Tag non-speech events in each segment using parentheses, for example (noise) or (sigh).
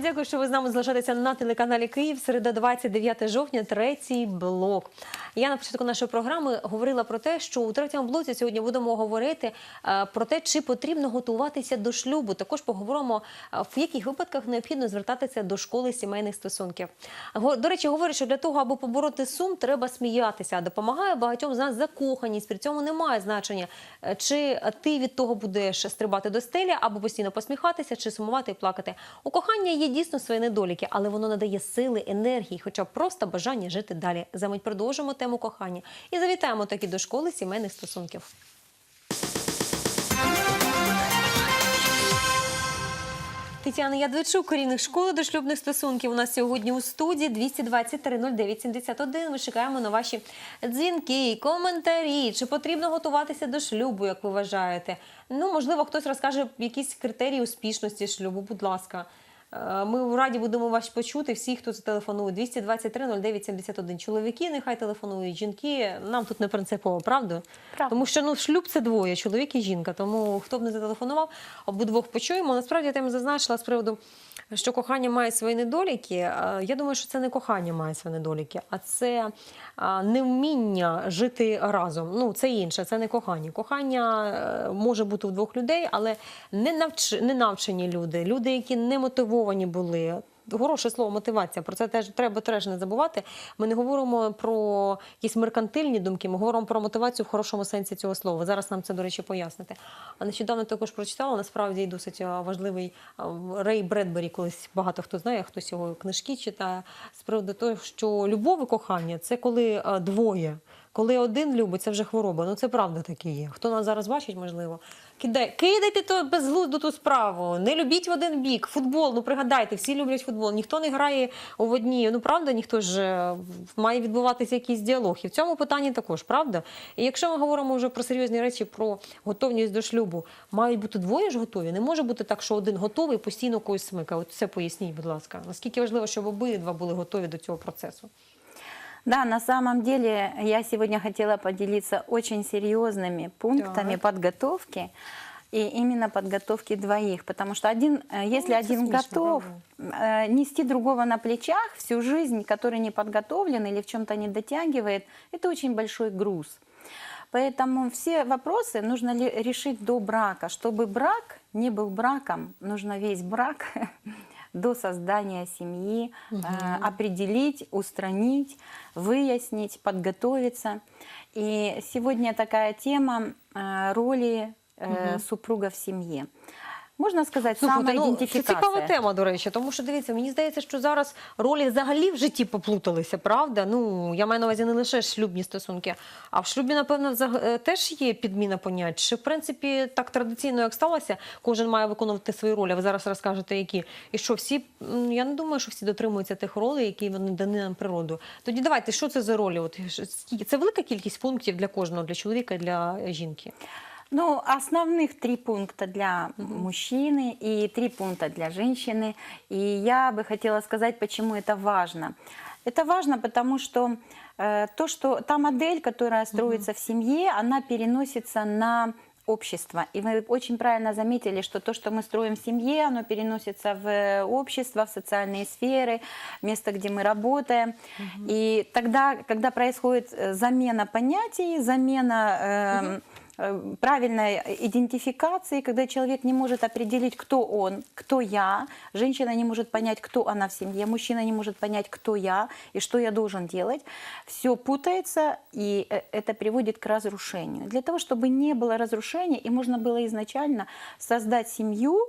дякую, що ви з нами залишаєтеся на телеканалі Київ. Середа 29 жовтня, третій блок. Я на початку нашої програми говорила про те, що у третьому блоці сьогодні будемо говорити е, про те, чи потрібно готуватися до шлюбу. Також поговоримо, е, в яких випадках необхідно звертатися до школи сімейних стосунків. До речі, говорять, що для того, аби побороти сум, треба сміятися. Допомагає багатьом з нас закоханість. При цьому немає значення, е, чи ти від того будеш стрибати до стелі, або постійно посміхатися, чи сумувати і плакати. У кохання є дійсно свої недоліки, але воно надає сили, енергії, хоча б просто бажання жити далі. Замить продовжимо тему кохання і завітаємо таки до школи сімейних стосунків. Тетяна Ядвичук, керівник школи дошлюбних стосунків. У нас сьогодні у студії 223 09 71. Ми чекаємо на ваші дзвінки, коментарі. Чи потрібно готуватися до шлюбу, як ви вважаєте? Ну, можливо, хтось розкаже якісь критерії успішності шлюбу. Будь ласка. Е, Ми раді будемо вас почути. Всі, хто зателефонує 223 09 71. Чоловіки нехай телефонують, жінки. Нам тут не принципово, правда? Правда. Тому що ну шлюб це двоє, чоловік і жінка. Тому хто б не зателефонував, обидвох почуємо. Насправді я тим зазначила з приводу, що кохання має свої недоліки. Е, Я думаю, що це не кохання має свої недоліки, а це а, невміння жити разом. Ну це інше, це не кохання. Кохання е, може бути у двох людей, але не навчені люди, люди, які не мотивовані були. Хороше слово мотивація. Про це теж треба теж не забувати. Ми не говоримо про якісь меркантильні думки, ми говоримо про мотивацію в хорошому сенсі цього слова. Зараз нам це, до речі, пояснити. А нещодавно також прочитала насправді досить важливий Рей Бредбері, колись багато хто знає, хтось його книжки читає з приводу того, що любов і кохання це коли двоє. Коли один любить, це вже хвороба. Ну це правда таке є. Хто нас зараз бачить, можливо. Кидай, кидайте то безглузду ту справу. Не любіть в один бік. Футбол, ну пригадайте, всі люблять футбол. Ніхто не грає в одній. Ну правда, ніхто ж е, має відбуватися якийсь діалог. І в цьому питанні також, правда? І якщо ми говоримо вже про серйозні речі, про готовність до шлюбу, мають бути двоє ж готові. Не може бути так, що один готовий постійно когось смикає. От це поясніть, будь ласка. Наскільки важливо, щоб обидва були готові до цього процесу? Да, на самом деле я сегодня хотела поделиться очень серьезными пунктами Так. подготовки. И именно подготовки двоих, потому что один, э, если это один смешно, готов э, нести другого на плечах всю жизнь, который не подготовлен или в чем-то не дотягивает, это очень большой груз. Поэтому все вопросы нужно ли- решить до брака. Чтобы брак не был браком, нужно весь брак (laughs) до создания семьи э, определить, устранить, выяснить, подготовиться. И сегодня такая тема э, роли э, супруга в семье. Можно сказать, Слухайте, ну, це цікава тема, до речі, тому що дивіться, мені здається, що зараз ролі взагалі в житті поплуталися, правда? Ну я маю на увазі не лише шлюбні стосунки, а в шлюбі, напевно, е, теж є підміна понять. Чи в принципі так традиційно, як сталося, кожен має виконувати свої ролі. а Ви зараз розкажете, які і що всі я не думаю, що всі дотримуються тих ролей, які вони дані нам природою. Тоді давайте, що це за ролі? От це велика кількість пунктів для кожного, для чоловіка і для жінки. Ну, основных три пункта для мужчины и три пункта для женщины. И я бы хотела сказать, почему это важно. Это важно, потому что э, то, что та модель, которая строится в семье, она переносится на общество. И вы очень правильно заметили, что то, что мы строим в семье, оно переносится в э, общество, в социальные сферы, место, где мы работаем. И тогда, когда происходит э, замена понятий, замена э, правильной идентификации, когда человек не может определить, кто он, кто я, женщина не может понять, кто она в семье, мужчина не может понять, кто я и что я должен делать, все путается, и э, это приводит к разрушению. Для того, чтобы не было разрушения, и можно было изначально создать семью,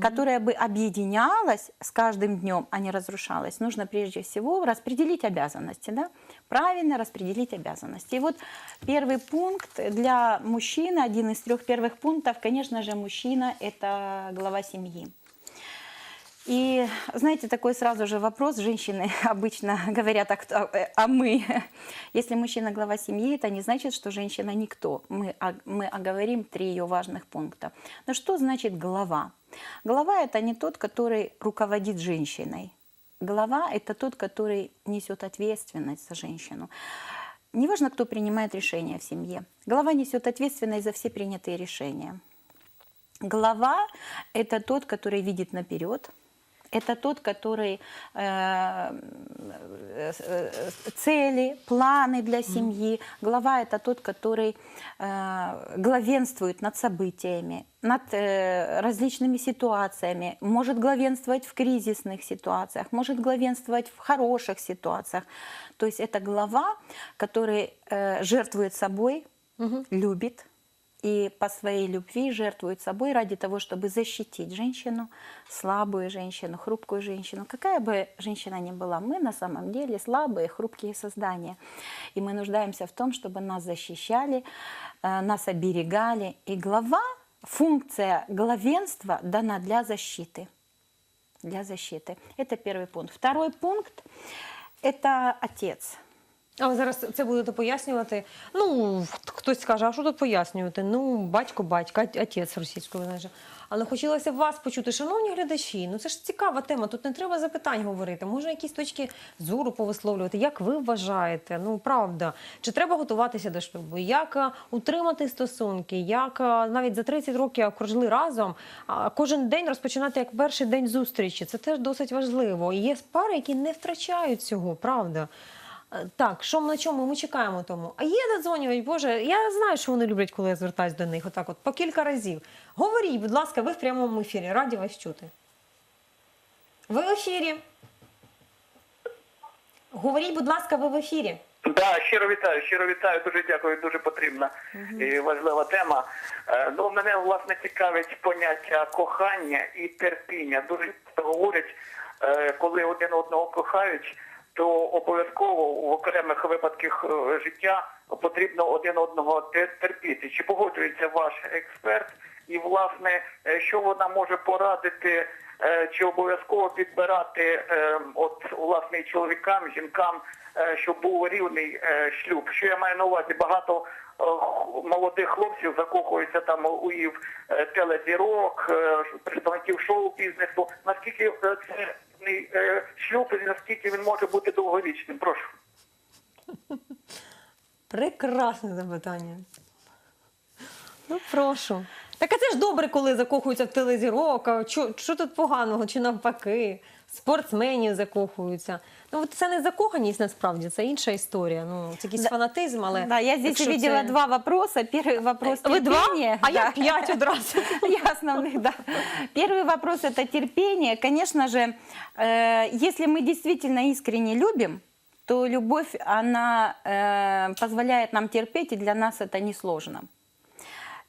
которая бы объединялась с каждым днем, а не разрушалась, нужно прежде всего распределить обязанности, да? правильно распределить обязанности. И вот первый пункт для мужчины, один из трех первых пунктов, конечно же, мужчина – это глава семьи. И знаете, такой сразу же вопрос, женщины (laughs) обычно говорят, а, кто- э, а мы? (laughs) Если мужчина глава семьи, это не значит, что женщина никто. Мы, мы оговорим три ее важных пункта. Но что значит глава? Глава – это не тот, который руководит женщиной. Глава – это тот, который несет ответственность за женщину. Неважно, кто принимает решения в семье. Глава несет ответственность за все принятые решения. Глава – это тот, который видит наперед, Это тот, который э, э, цели, планы для семьи. Глава это тот, который э, главенствует над событиями, над различными ситуациями, может главенствовать в кризисных ситуациях, может главенствовать в хороших ситуациях. То есть это глава, который жертвует собой, любит и по своей любви жертвует собой ради того, чтобы защитить женщину, слабую женщину, хрупкую женщину. Какая бы женщина ни была, мы на самом деле слабые, хрупкие создания. И мы нуждаемся в том, чтобы нас защищали, э, нас оберегали. И глава, функция главенства дана для защиты. Для защиты. Это первый пункт. Второй пункт – это отец. А ви зараз це будете пояснювати. Ну, хтось скаже, а що тут пояснювати? Ну, батько, батька, отець російською знаєш. Але хотілося б вас почути, шановні глядачі. Ну це ж цікава тема. Тут не треба запитань говорити. Можна якісь точки зору повисловлювати. Як ви вважаєте? Ну правда, чи треба готуватися до шлюбу? Як утримати стосунки? Як навіть за 30 років як разом, кожен день розпочинати як перший день зустрічі? Це теж досить важливо. І є пари, які не втрачають цього, правда. Е, Так, що на чому ми чекаємо тому? А є додзвонювають, Боже, я знаю, що вони люблять, коли я звертаюсь до них, отак от по кілька разів. Говоріть, будь ласка, ви в прямому ефірі, раді вас чути. Ви в ефірі. Говоріть, будь ласка, ви в ефірі. Да, щиро вітаю, щиро вітаю, дуже дякую, дуже потрібна і важлива тема. Е, Ну, мене власне цікавить поняття кохання і терпіння. Дуже говорять, е, коли один одного кохають, то обов'язково в окремих випадках е, життя потрібно один одного те- терпіти. Чи погоджується ваш експерт? І власне, е, що вона може порадити? е, Чи обов'язково підбирати от власне чоловікам, жінкам, щоб був рівний шлюб? Що я маю на увазі? Багато молодих хлопців закохуються там у е, телезірок, представників шоу-бізнесу. Наскільки е, це е, шлюб і наскільки він може бути довговічним? Прошу. Прекрасне запитання. Ну, прошу. Так а це ж добре, коли закохуються в телезірок. А що, що тут поганого? Чи навпаки? Спортсменів закохуються. Ну, от це не закоханість насправді, це інша історія. Ну, це якийсь Да. фанатизм, але. Да, я здесь якщо увидела це- два вопроса. Первый вопрос Ви два? терпения. А я Да. п'ять одразу. (laughs) Я основных, да. Первый вопрос – это терпение. Конечно же, э, если мы действительно искренне любим, то любовь, она э, позволяет нам терпеть, и для нас это несложно.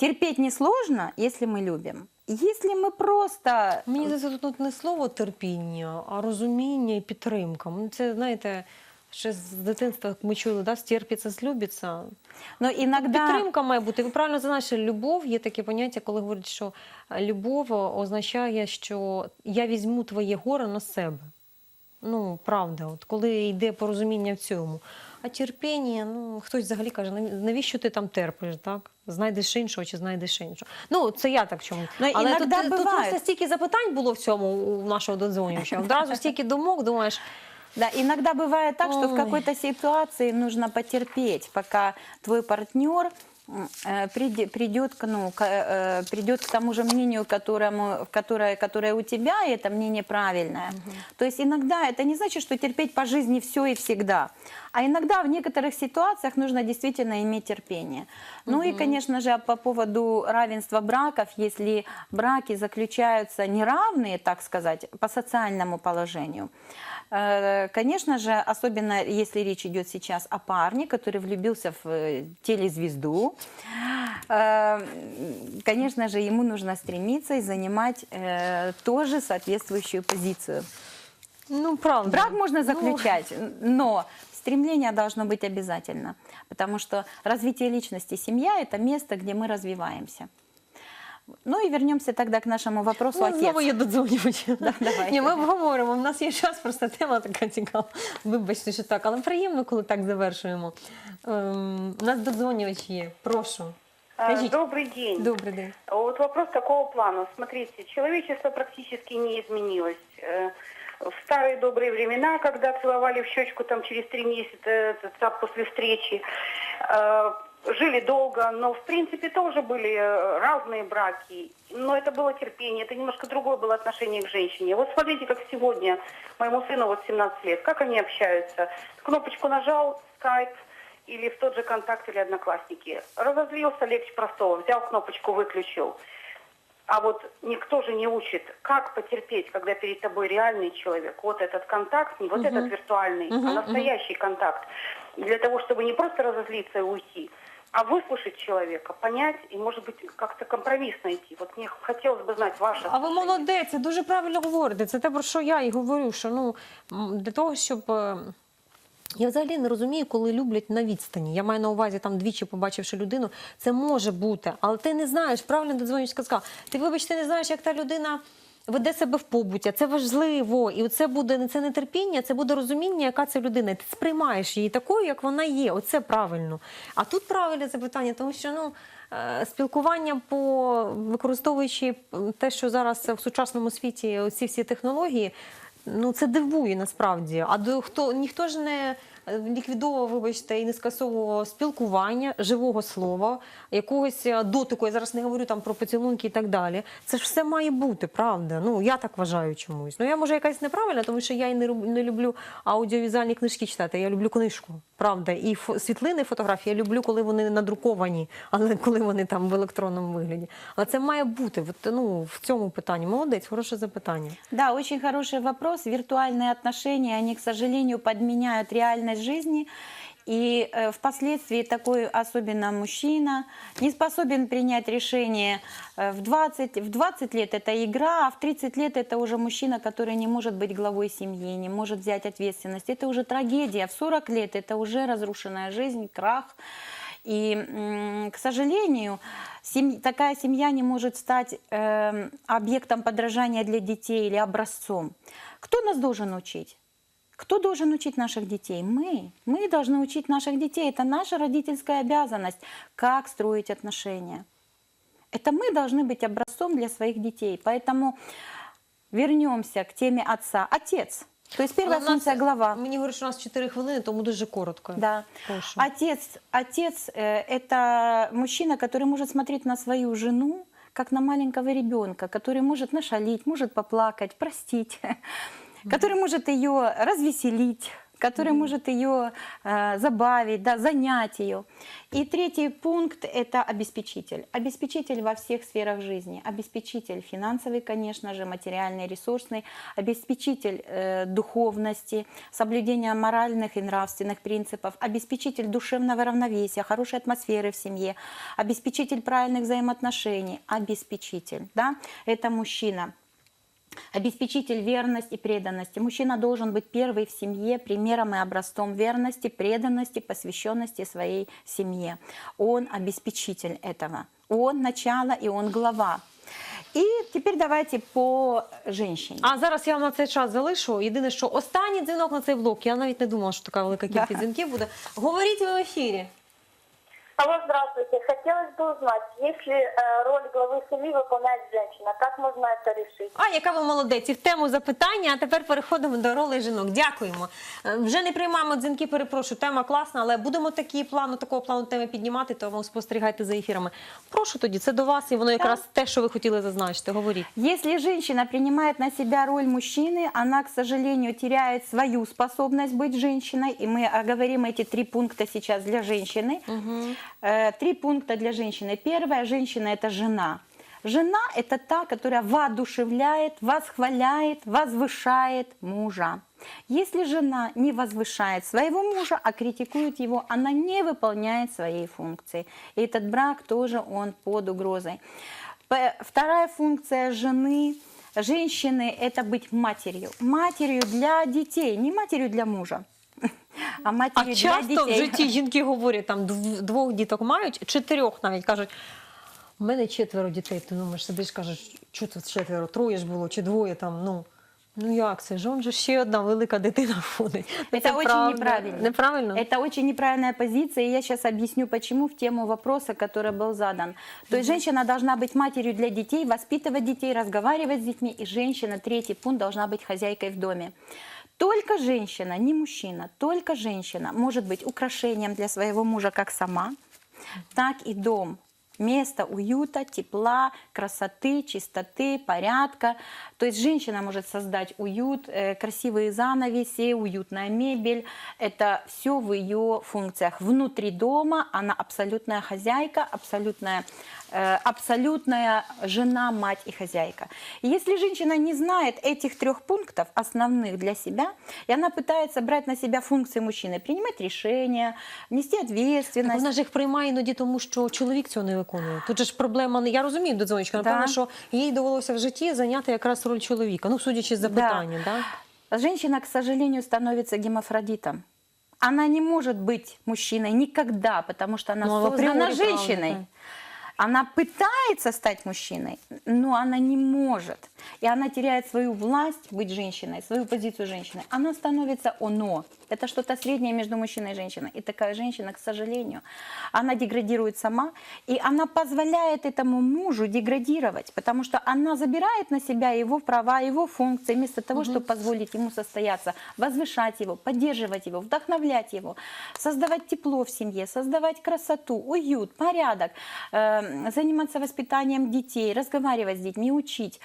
Терпеть несложно, если мы любим. Если мы просто... Мені здається, тут, тут не слово терпіння, а розуміння і підтримка. Ну, Це, знаєте, ще з дитинства ми чули, да, стерпіться, злюбиться. Но иногда... Підтримка має бути. Ви правильно зазначили, любов є таке поняття, коли говорять, що е, любов означає, що я візьму твоє горе на себе. Ну, правда, от коли йде порозуміння в цьому. А терпіння, ну хтось взагалі каже, «Наві- навіщо ти там терпиш, так? Знайдеш іншого чи знайдеш іншого. Ну, це я так чому. Ну, Але тут, тут просто стільки запитань було в цьому у нашого додзвонювача. Одразу стільки думок, думаєш, Да, иногда бывает так, что в Ой. какой-то ситуации нужно потерпеть, пока твой партнер придет к, ну, к, э, придет к тому же мнению, которому, которое, которое у тебя, и это мнение правильное. То есть иногда это не значит, что терпеть по жизни все и всегда. А иногда в некоторых ситуациях нужно действительно иметь терпение. Ну и, конечно же, по поводу равенства браков, если браки заключаются неравные, так сказать, по социальному положению, Э, Конечно же, особенно если речь идет сейчас о парне, который влюбился в э, телезвезду, э, конечно же, ему нужно стремиться и занимать тоже соответствующую позицию. ну правда. Брак можно Ну, заключать, но стремление должно быть обязательно, потому что развитие личности, семья – это место, где мы развиваемся. Ну и вернемся тогда к нашему вопросу Ну, отец. знову є додзвонювач. Да, давайте. Ні, ми обговоримо. У нас є час, просто тема така цікава. Вибачте, що так, але приємно, коли так завершуємо. Ем, у нас додзвонювач є. Прошу. А, Скажіть. Добрый день. Добрий день. Вот вопрос такого плана. Смотрите, человечество практически не изменилось. В старые добрые времена, когда целовали в щечку там через три месяца э, после встречи, э, жили долго, но в принципе тоже были э, разные браки. Но это было терпение, это немножко другое было отношение к женщине. Вот смотрите, как сегодня моему сыну вот 17 лет, как они общаются. Кнопочку нажал, скайп, или в тот же контакт или одноклассники. Разозлился легче простого, взял кнопочку, выключил. А вот никто же не учит, как потерпеть, когда перед тобой реальный человек. Вот этот контакт, не вот этот виртуальный, а настоящий контакт. Для того, чтобы не просто разозлиться и уйти, а выслушать человека, понять и, может быть, как-то компромисс найти. Вот мне хотелось бы знать ваше А ви отношение. молодець, ви дуже правильно говорите. Це те, про що я і говорю, що ну м, для того, щоб. я взагалі не розумію, коли люблять на відстані. Я маю на увазі там двічі побачивши людину, це може бути, але ти не знаєш, правильно додзвонювачка сказала. Ти вибач, ти не знаєш, як та людина веде себе в побуті. Це важливо. І це буде не це не терпіння, це буде розуміння, яка це людина. Ти сприймаєш її такою, як вона є. Оце правильно. А тут правильне запитання, тому що ну. е, Спілкування по використовуючи те, що зараз в сучасному світі ці всі технології, ну це дивує насправді. А до хто ніхто ж не ліквідовував, вибачте, і не скасовував спілкування, живого слова, якогось е, дотику. Я зараз не говорю там про поцілунки і так далі. Це ж все має бути, правда. Ну я так вважаю чомусь. Ну я може якась неправильна, тому що я і не, не люблю аудіовізуальні книжки читати. Я люблю книжку, правда. І світлини, фотографії я люблю, коли вони надруковані, (laughs) але коли вони там в електронному вигляді. Але це має бути. От, ну, в цьому питанні. Молодець, хороше запитання. Да, очень хороший вопрос. Виртуальные отношения, они, к сожалению, подменяют реальность жизни. И э, впоследствии такой, особенно мужчина, не способен принять решение э, в 20, в 20 лет это игра, а в 30 лет это уже мужчина, который не может быть главой семьи, не может взять ответственность. Это уже трагедия. В 40 лет это уже разрушенная жизнь, крах. И, к сожалению, сем- такая семья не может стать эм, объектом подражания для детей или образцом. Кто нас должен учить? Кто должен учить наших детей? Мы. Мы должны учить наших детей. Это наша родительская обязанность. Как строить отношения? Это мы должны быть образцом для своих детей. Поэтому вернемся к теме отца. Отец. То есть нас- функция глава. Мені говорять, що у нас 4 хвилини, тому дуже коротко. Да. Прошу. Отец, отец э, это мужчина, который может смотреть на свою жену как на маленького ребенка, который может нашалить, может поплакать, простить, (laughs) который может ее развеселить, который может ее э, забавить, да, занять ее. И третий пункт – это обеспечитель. Обеспечитель во всех сферах жизни. Обеспечитель финансовый, конечно же, материальный, ресурсный, обеспечитель э, духовности, соблюдения моральных и нравственных принципов, обеспечитель душевного равновесия, хорошей атмосферы в семье, обеспечитель правильных взаимоотношений, обеспечитель, да, это мужчина Обеспечитель верность и преданности. Мужчина должен быть первый в семье примером и образцом верности, преданности, посвященности своей семье. Он обеспечитель этого. Он начало и он глава. И теперь давайте по женщине. А зараз я вам на цей час залишу. Єдине, що останній дзвінок на цей блок. Я навіть не думала, що така велика кількість Да. дзвінків буде. Говоріть ви в ефірі. Алло, здравствуйте. Хотелось бы узнать, если э, роль главы семьи выполняет женщина, как можно это решить? А, яка ви молодець, і в тему запитання, а тепер переходимо до ролей жінок. Дякуємо. Е, Вже не приймаємо дзвінки, перепрошую. Тема класна, але будемо такі плану, такого плану теми піднімати, тому спостерігайте за ефірами. Прошу тоді, це до вас, і воно якраз те, що ви хотіли зазначити. Говоріть. Если женщина принимает на себя роль мужчины, она, к сожалению, теряет свою способность быть женщиной. И мы оговорим эти три пункта сейчас для женщины. Э, Три пункта для женщины. Первая женщина – это жена. Жена – это та, которая воодушевляет, восхваляет, возвышает мужа. Если жена не возвышает своего мужа, а критикует его, она не выполняет своей функции. И этот брак тоже он под угрозой. Вторая функция жены, женщины – это быть матерью. Матерью для детей, не матерью для мужа, а А матерью для часто в детей. житті жінки говорять, там дв- двох діток мають, чотирьох навіть кажуть. У мене четверо дітей. Ти думаєш, сидиш, кажеш, що це четверо, троє ж було, чи двоє там. Ну ну як це? Жон же ще одна велика дитина ходить. Ну, Это очень правда. неправильно. Неправильно? Это очень неправильная позиция, и я сейчас объясню, почему в тему вопроса, который был задан. То есть женщина должна быть матерью для детей, воспитывать детей, разговаривать с детьми, и женщина, третий пункт, должна быть хозяйкой в доме. Только женщина, не мужчина, только женщина может быть украшением для своего мужа как сама, так и дом. Место уюта, тепла, красоты, чистоты, порядка. То есть женщина может создать уют, э, красивые занавеси, уютная мебель. Это все в ее функциях. Внутри дома она абсолютная хозяйка, абсолютная, абсолютная жена, мать и хозяйка. И если женщина не знает этих трех пунктов основных для себя, и она пытается брать на себя функции мужчины, принимать решения, нести Так ответственность, вона ж їх приймає іноді, тому що чоловік цього не виконує. Тут же ж проблема не я розумію додзвоничка. Напевно, Да. що їй довелося в житті зайняти якраз роль чоловіка. Ну, судячи з запитання, да? Женщина, к сожалению, становится гемофродитом. Она не может быть мужчиной никогда, потому что она Ну, а в создана априори, правда, женщиной. да. Она пытается стать мужчиной, но она не может. И она теряет свою власть быть женщиной, свою позицию женщины. Она становится оно. Это что-то среднее между мужчиной и женщиной. И такая женщина, к сожалению, она деградирует сама, и она позволяет этому мужу деградировать, потому что она забирает на себя его права, его функции, вместо того, чтобы позволить ему состояться, возвышать его, поддерживать его, вдохновлять его, создавать тепло в семье, создавать красоту, уют, порядок, э, заниматься воспитанием детей, разговаривать с детьми, учить,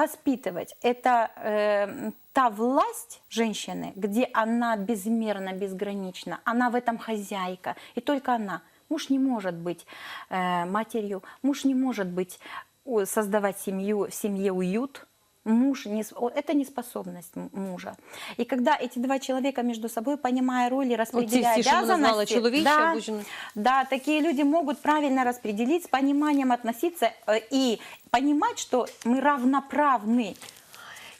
воспитывать. Это э, та власть женщины, где она безмерно, безгранична, она в этом хозяйка, и только она. Муж не может быть э, матерью, муж не может быть, создавать семью, в семье уют, Муж не, с- о, это неспособность м- мужа. И когда эти два человека между собой, понимая роли, распределяя все, что мы назвали, обязанности, человечье, да, обычно. да, такие люди могут правильно распределить, с пониманием относиться э, и понимать, что мы равноправны.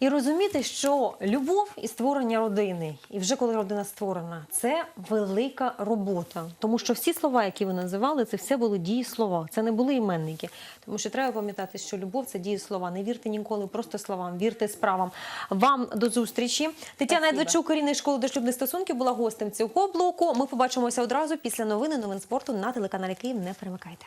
І розуміти, що любов і створення родини, і вже коли родина створена, це велика робота. Тому що всі слова, які ви називали, це все були дієслова, це не були іменники. Тому що треба пам'ятати, що любов це дієслова. Не вірте ніколи просто словам, вірте справам. Вам до зустрічі. Тетяна. Едвечук, керівник школи дошлюбних стосунків, була гостем цього блоку. Ми побачимося одразу після новини новин спорту на телеканалі Київ. Не перемикайте.